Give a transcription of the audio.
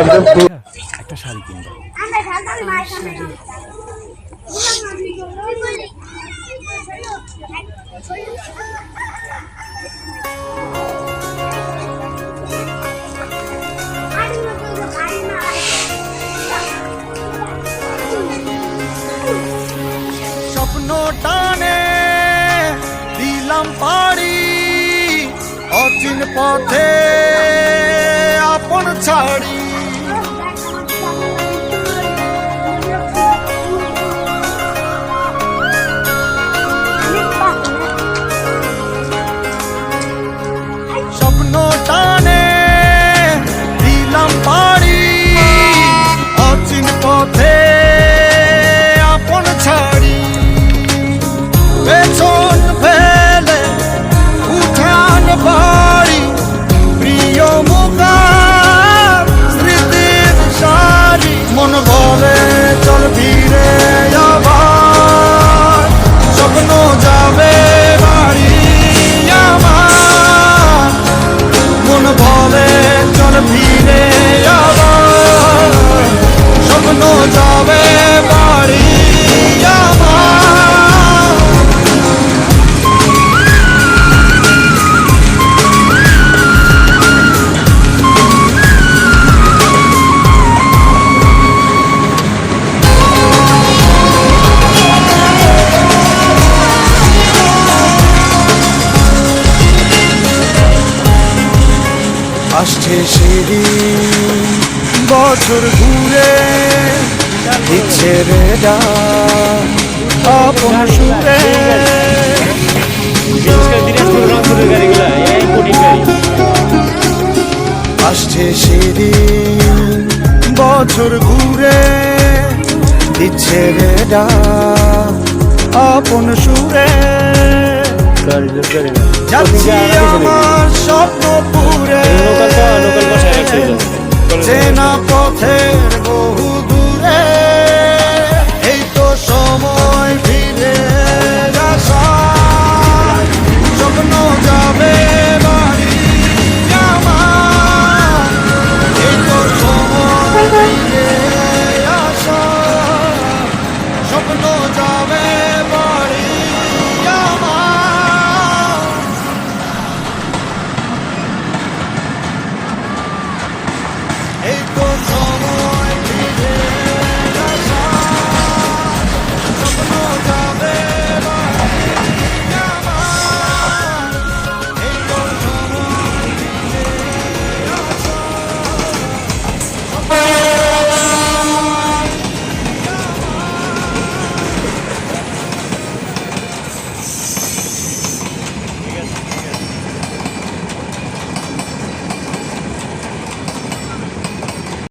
একদম একটা শাড়ি কিনবো। স্বপ্ন টানে দিলাম পাড়ি অচিন পথে আপন ছাড়ি। আসছে সেদিন বছর ঘুরে দিচ্ছে রে আপন সুরে। আসছে সেদিন বছর ঘুরে দিচ্ছে রে আপন সুরে। যাচ্ছি আমার